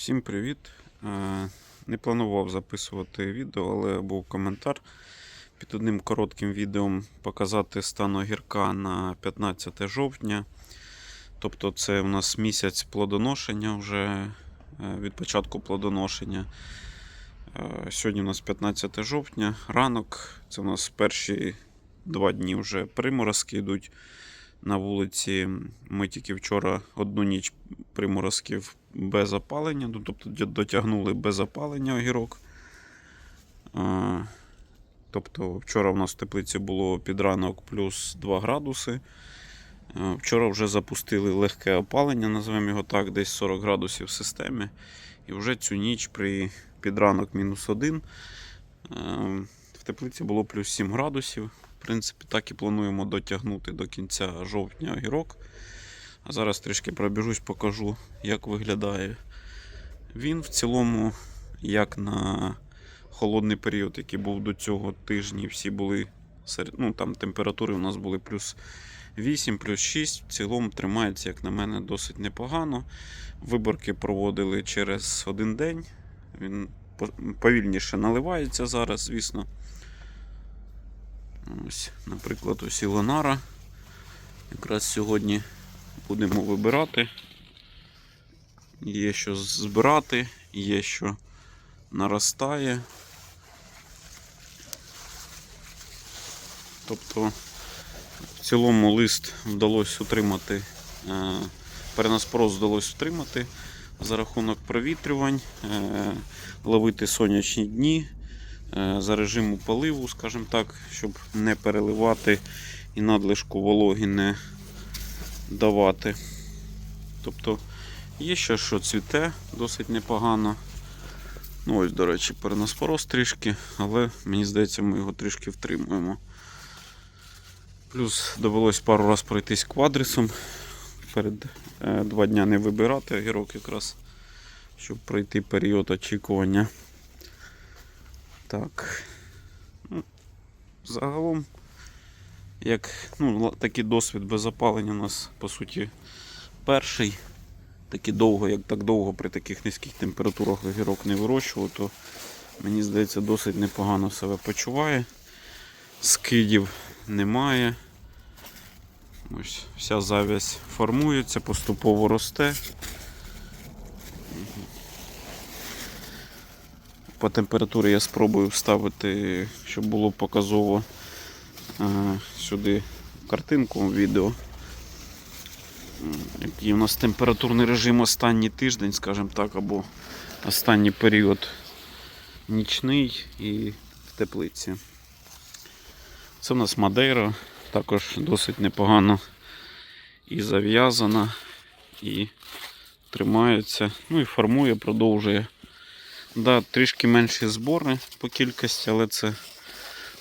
Всім привіт! Е, Не планував записувати відео, але був коментар під одним коротким відео показати стан огірка на 15 жовтня. Тобто це у нас місяць плодоношення вже е, від початку плодоношення. Е, Сьогодні у нас 15 жовтня, ранок. Це у нас перші два дні вже приморозки йдуть на вулиці. Ми тільки вчора одну ніч приморозків без опалення, ну, тобто дотягнули без опалення огірок. Тобто вчора в нас в теплиці було під ранок плюс 2 градуси. Вчора вже запустили легке опалення, називаємо його так, десь 40 градусів в системі. І вже цю ніч при під ранок мінус 1 в теплиці було плюс 7 градусів. В принципі, так і плануємо дотягнути до кінця жовтня огірок. А зараз трішки пробіжусь, покажу, як виглядає він в цілому, як на холодний період, який був до цього тижні, всі були ну, там температури у нас були плюс 8, плюс 6. В цілому тримається, як на мене, досить непогано. Виборки проводили через один день. Він повільніше наливається зараз, звісно. Ось, наприклад, ось Ілонара. Якраз сьогодні будемо вибирати. Є що збирати, є що наростає. Тобто, в цілому лист вдалося утримати, е, перенаспрос вдалося утримати за рахунок провітрювань, е, ловити сонячні дні е, за режиму поливу, скажімо так, щоб не переливати і надлишку вологи не давати. Тобто є ще що цвіте досить непогано. Ну ось, до речі, переноспороз трішки, але мені здається, ми його трішки втримуємо. Плюс довелось пару раз пройтись квадрисом. Перед е, два дня не вибирати огірок якраз, щоб пройти період очікування. Так. Ну, загалом, як ну, такий досвід без опалення у нас, по суті, перший. Такі довго, як так довго при таких низьких температурах огірок не вирощував, то мені здається, досить непогано себе почуває. Скидів немає. Ось вся зав'язь формується, поступово росте. По температурі я спробую вставити, щоб було показово сюди картинку відео. Який у нас температурний режим останній тиждень, скажімо так, або останній період нічний і в теплиці. Це у нас Мадейра, також досить непогано і зав'язана, і тримається, ну і формує, продовжує. Да, трішки менші збори по кількості, але це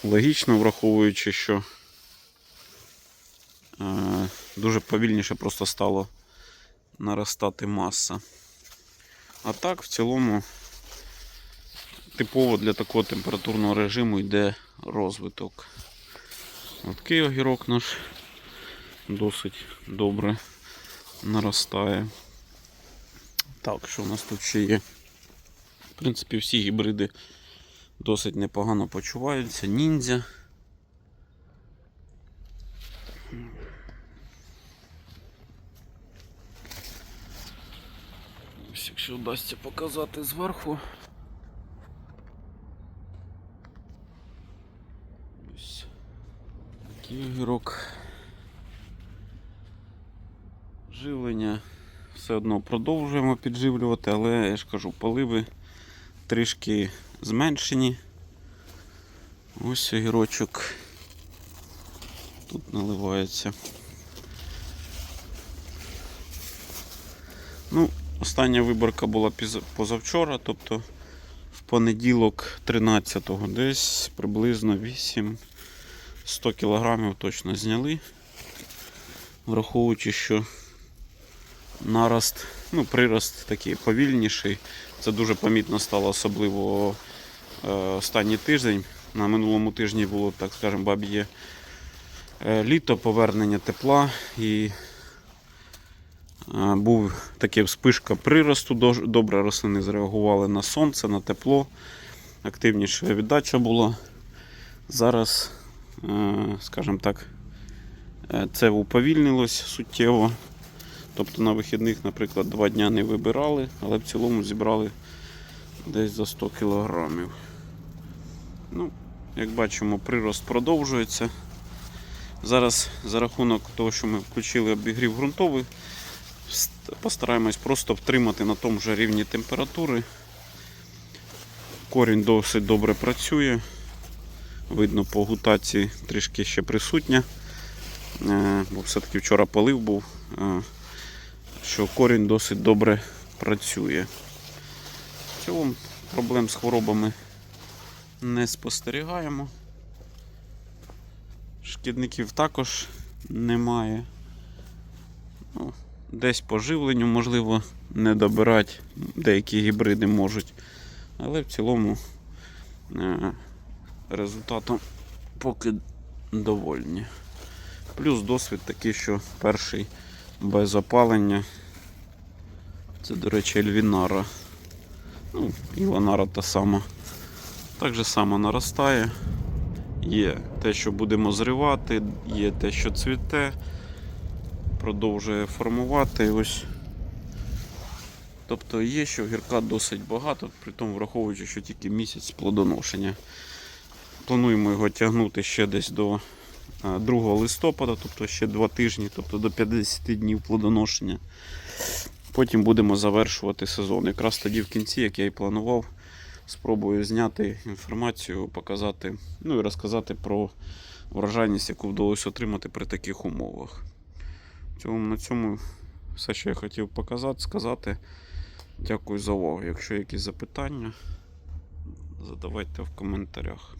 логічно, враховуючи, що е, дуже повільніше просто стало наростати маса. А так, в цілому, типово для такого температурного режиму йде розвиток. Такий огірок наш досить добре наростає. Так, що у нас тут ще є? В принципі, всі гібриди досить непогано почуваються. Ніндзя. Ось, якщо вдасться показати зверху. Ось такий огірок. Живлення все одно продовжуємо підживлювати, але я ж кажу, поливи трішки зменшені. Ось огірочок тут наливається. Ну, остання виборка була позавчора, тобто в понеділок 13-го десь приблизно 8 100 кілограмів точно зняли. Враховуючи, що нарост, ну, прирост такий повільніший. Це дуже помітно стало, особливо е, останній тиждень. На минулому тижні було, так скажемо, баб'є е, літо, повернення тепла і Е, Був таке вспишка приросту, добре рослини зреагували на сонце, на тепло. Активніша віддача була. Зараз, скажімо так, це уповільнилось суттєво. Тобто на вихідних, наприклад, два дня не вибирали, але в цілому зібрали десь за 100 кілограмів. Ну, як бачимо, прирост продовжується. Зараз за рахунок того, що ми включили обігрів ґрунтовий, постараємось просто втримати на тому же рівні температури. Корінь досить добре працює. Видно, по гутації трішки ще присутня. Е, Бо все-таки вчора полив був, е, що корінь досить добре працює. В цілому проблем з хворобами не спостерігаємо. Шкідників також немає. Ну, десь по живленню, можливо, не добирати. Деякі гібриди можуть. Але в цілому е, результатом поки довольні. Плюс досвід такий, що перший без опалення. Це, до речі, Ельвінара. Ну, Іланара та сама. Так же само наростає. Є те, що будемо зривати, є те, що цвіте, продовжує формувати. Ось. Тобто є, що гірка досить багато, при тому враховуючи, що тільки місяць плодоношення. Плануємо його тягнути ще десь до е, 2 листопада, тобто ще 2 тижні, тобто до 50 днів плодоношення. Потім будемо завершувати сезон. Якраз тоді в кінці, як я і планував, спробую зняти інформацію, показати, ну і розказати про врожайність, яку вдалося отримати при таких умовах. На цьому все, що я хотів показати, сказати. Дякую за увагу. Якщо якісь запитання, задавайте в коментарях.